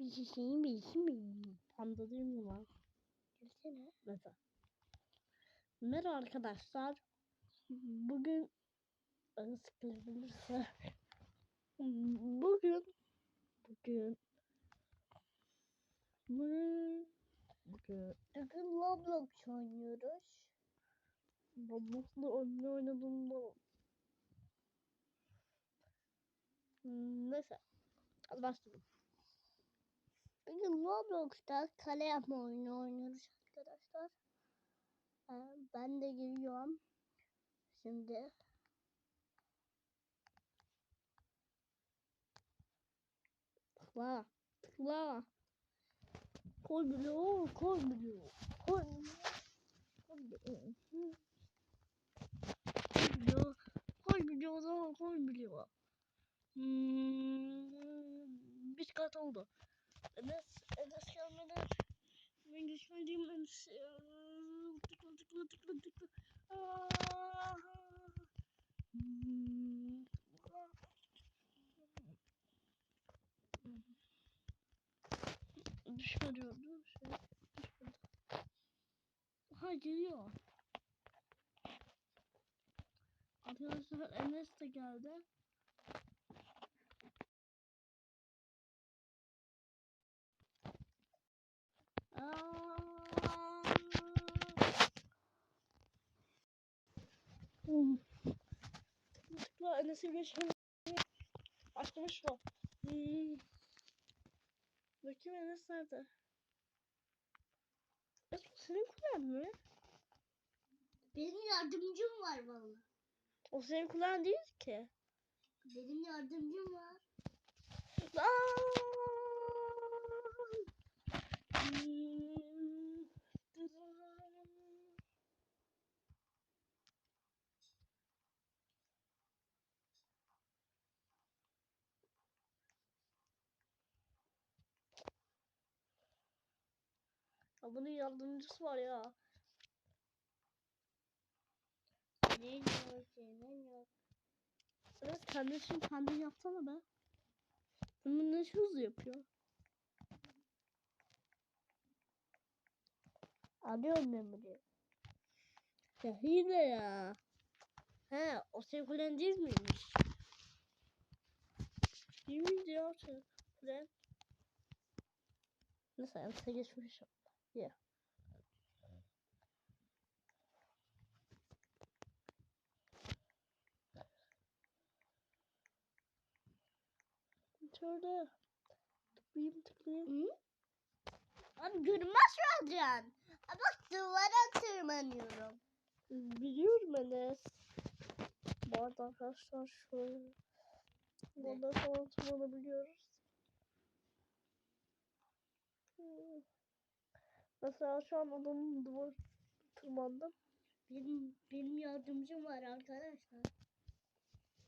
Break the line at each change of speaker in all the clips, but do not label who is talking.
Bir şişeyi bir işi mi? Panda değil mi lan?
Gelsene.
Mesela. Merhaba arkadaşlar. Bugün sıkılırsa Bugün Bugün Bugün Bugün
Bugün Roblox oynuyoruz.
Roblox'da oyunu oynadığımda Hmm, Neyse başlayalım
Bugün Roblox'ta kale yapma oyunu oynuyoruz arkadaşlar. Ee, Ben de giriyorum. Şimdi
Tıkla Tıkla Koy bloğu Koy bloğu Koy bloğu Koy bloğu Koy bloğu Koy bloğu Hmm, bir kat oldu. Enes, Enes gelmeden ben geçmediğim Enes. Tıkla tıkla tıkla tıkla. Aa! Hmm. Öldü şey. Düşmedi. Ha geliyor. Arkadaşlar Enes de geldi. Aa! Hmm. Tıkla Enes'e geçmedi. Açtım şunu. Hmm. Bakayım Enes nerede? Enes bu senin kulen mi?
benim yardımcım var valla.
O senin kulen değil ki.
Benim yardımcım var.
Lan! Hmm. Dırırırım. Ya bunun yardımcısı var ya.
Senin yok, senin yok.
Evet kardeşim kendin yapsana be. Bunu ne hızlı yapıyor?
Alıyorum ben buraya.
Ya hile ya. He o senin kulen değil miymiş? Değil miydi ya senin kulen? Yani sen geçmişim. Ya. Şöyle. Tıklayayım tıklayayım.
Hı? Abi görünmez? Aa, Bak duvara tırmanıyorum.
Biliyorum Enes. Bu arada arkadaşlar şöyle. Burada falan tırmanabiliyoruz. Hmm. Mesela şu an adamın duvar tırmandım.
Benim, benim yardımcım var arkadaşlar.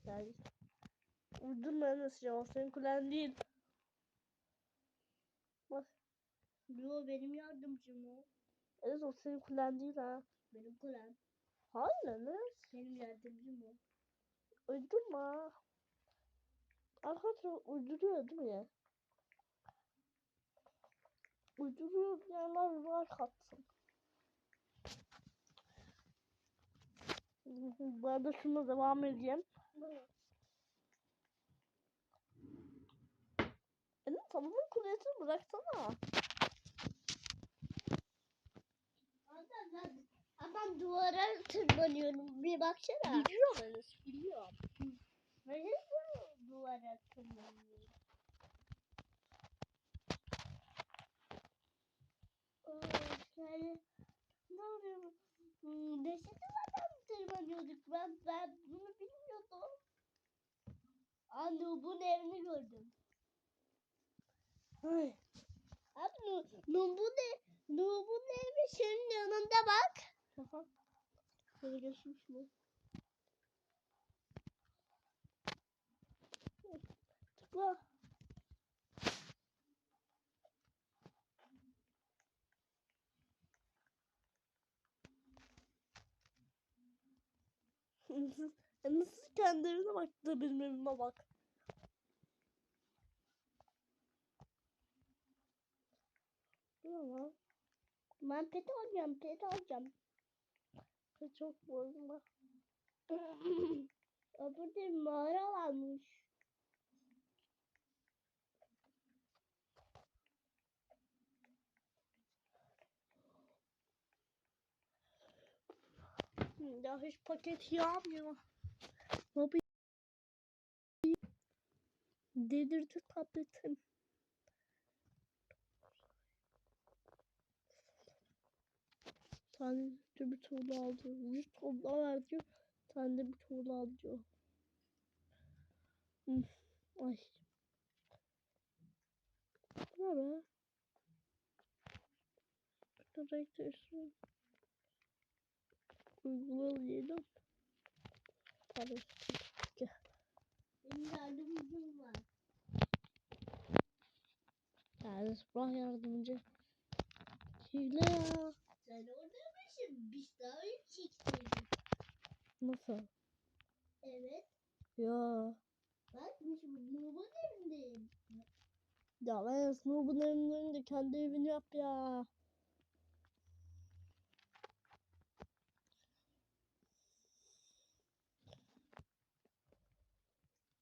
Yani uydurma Enes ya senin kulen değil. Bak
Yo benim yardımcım o.
Enes o senin kulen değil ha.
Benim kulen.
Hayır Enes.
Benim yardımcım o.
Uydurma. Arkadaşlar uyduruyor değil mi? Uyduruyor diyenler var katsın. Bu arada şuna devam edeyim. Enes adamın kulesini bıraksana.
Adam, duvara tırmanıyorum. Bir baksana.
Biliyorum Enes biliyorum.
Ben duvara tırmanıyorum. Yani ne oluyor? Hmm, duvardan tırmanıyorduk. Ben, ben bunu bilmiyordum. Aa, Nub'un evini gördüm.
Ay.
Abi Nu- Nub'un ev, Nub'un evi senin yanında bak.
Aha. Şöyle geçmiş mi? Tıkla. Nasıl kendi evine bak da benim evime bak.
Tamam. Ben pet alacağım, pet alacağım. Çok bozma. Burada mağara varmış.
Ya hiç paket yağmıyor. Yapayım? Delirdi tabletim. Tane de bir tuğla aldı. Bir tuğla verdi. Tane de bir tuğla aldı. Hı, Ay. Ne be? Renk değiştirelim. Uygulayalım. Pardon.
Benim yardımcım var.
Yani sabah yardımcı. Hile ya.
Sen orada mısın? Biz daha önce çektirdik.
Nasıl?
Evet.
Ya.
Bak Nuh'un evindeyim.
Ya ben Snoop'un evinin de kendi evini yap ya.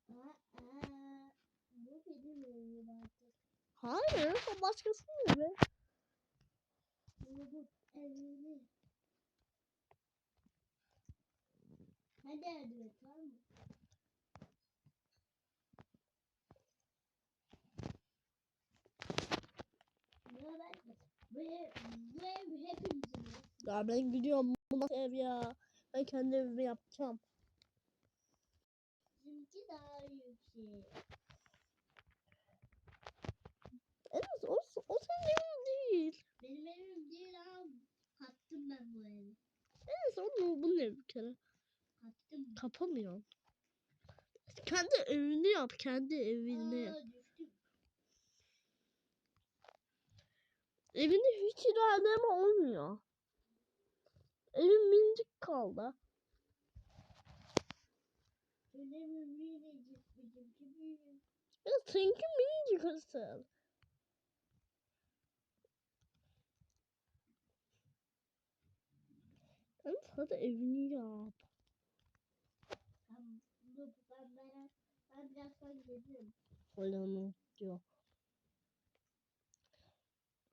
Aa, aa. Bu benim evim artık.
Hayır, o başkasının
evini. Hadi hepimizin evi.
Ya ben gidiyorum bu nasıl ev ya. Ben kendi evimi yapacağım.
Bizimki daha yüksek.
Evet, o, o senin evin değil.
Benim evim değil ama kattım ben bu evi.
Evet, o Snoop'un evi bir kere.
Kattım.
Kapamıyorsun. Kendi evini yap, kendi evini.
Aa.
Evinde hiç ilerleme olmuyor. Evin minicik kaldı.
Benim evim minicik bizimki büyük.
Ya seninki minicik asıl. Ben hadi evini yap.
Dur ben ben ben birazdan gelirim.
Falan diyor.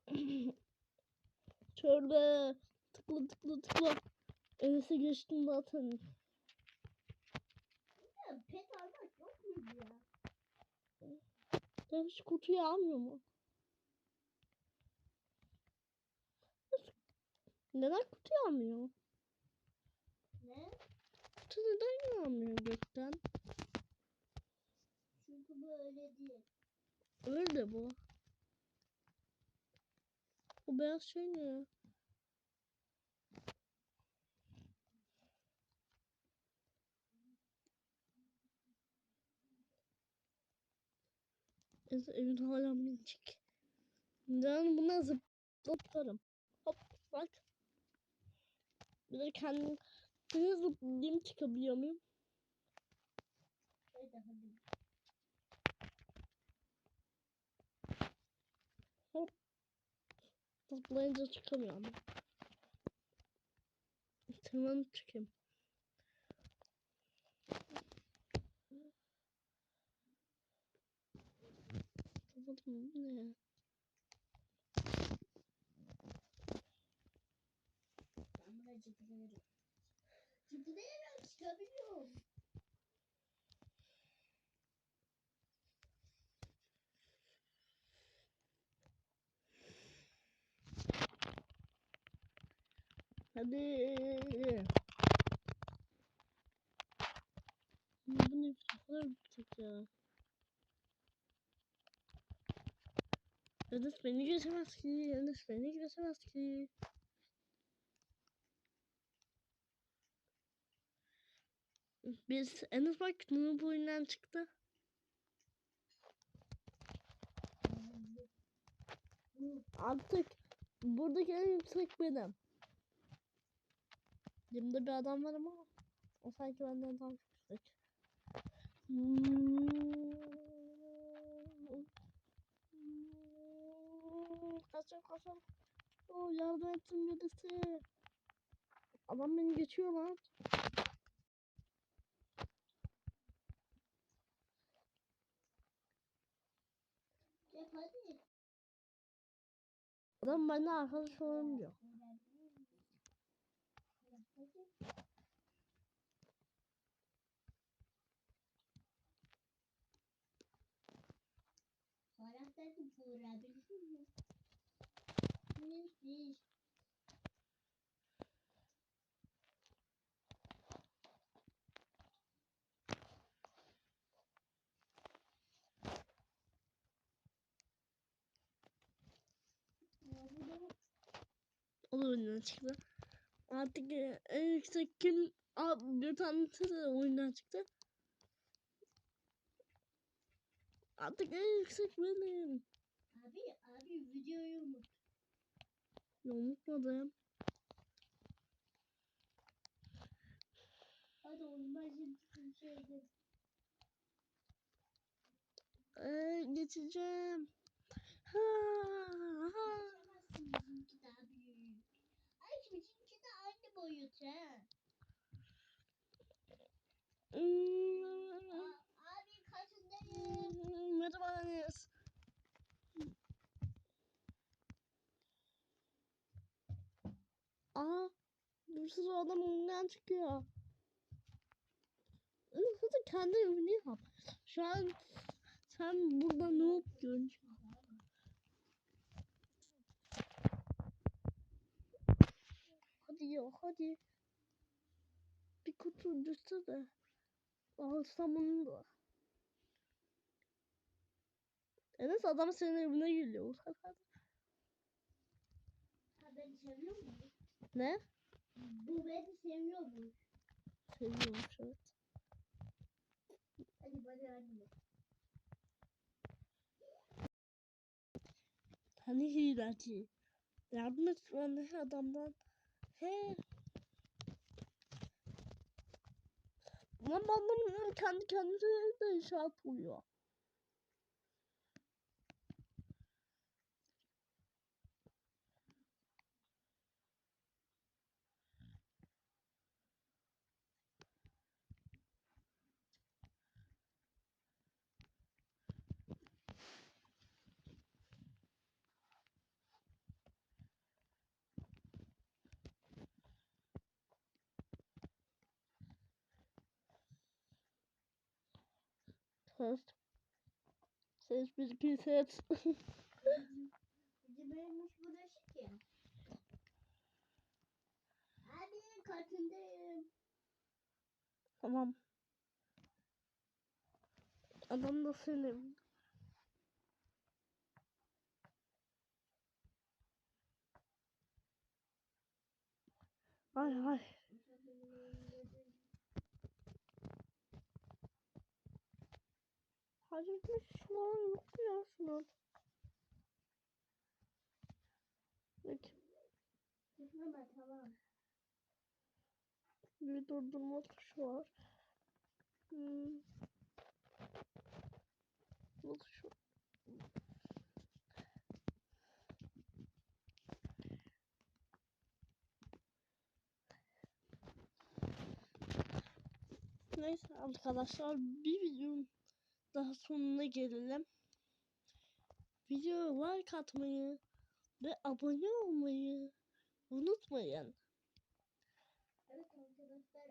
Şöyle tıkla tıkla tıkla. Enes'e geçtim zaten.
Ya pet almak yok muydu ya?
Ya hiç kutuyu almıyor mu? Neden kutuyu almıyor? Kutu neden almıyor gökten?
Çünkü bu öyle değil.
Öyle bu. O beyaz şey ne ya? Evet, evin hala minicik. Ben buna zıplarım. Hop bak. Bir de kendim kendine zıplayayım çıkabiliyor muyum?
Hadi hadi.
Zıplayınca çıkamıyorum. Tırmanıp çıkayım. Yapamadım bu ne?
Ben buna zıplıyorum. Zıplayarak çıkabiliyorum.
Hadi. Bu ne kadar bitecek ya. Enes beni geçemez ki. Enes beni geçemez ki. Biz Enes bak Nunu boyundan çıktı. Artık buradaki en yüksek benim. Yanımda bir adam var ama o sanki benden daha yüksek. Kaçacağım kaçacağım. Oo, yardım etsin birisi. Adam beni geçiyor lan. Adam benimle arkadaş olalım diyor.
Karakterin vurabilir mi? Neyse.
O da oyundan çıktı. Artık e, en yüksek kim? Bir tanesi de oyundan çıktı. Artık en yüksek benim.
Abi abi videoyu unut.
Ya, unutmadım.
Hadi olmaz bir şeydi.
Ee, geçeceğim. Ha, ha.
Geçemezsin bizimki daha büyük. Ay bizimki de aynı boyut abi kaçındayım.
Merhaba Enes. Aa, bir sürü adam oyundan çıkıyor. Hadi kendi evini yap. Şu an sen burada noob görünüyorsun. Hadi ya hadi. Bir kutu düşse de. Alsam onu da. Enes adam senin evine geliyor.
Ha beni seviyor mu?
Ne?
Bu beni seviyor mu?
Seviyormuş evet.
Hadi bana anne.
Hani hileci. Yardım et bana adamdan. He. Lan bu adamın kendi kendine de inşaat oluyor. Ses. Ses bir.
Bizim evimiz burası ki. Abi katındayım.
tamam. Adam da senin. Ay ay. Hayırmış lan yok ya şunun. Peki
Tıklama tamam.
bir durdurma tuşu var. Hmm. Bu tuşu. Neyse arkadaşlar bir videonun daha sonuna gelelim. Videoya like atmayı ve abone olmayı unutmayın.
Evet arkadaşlar.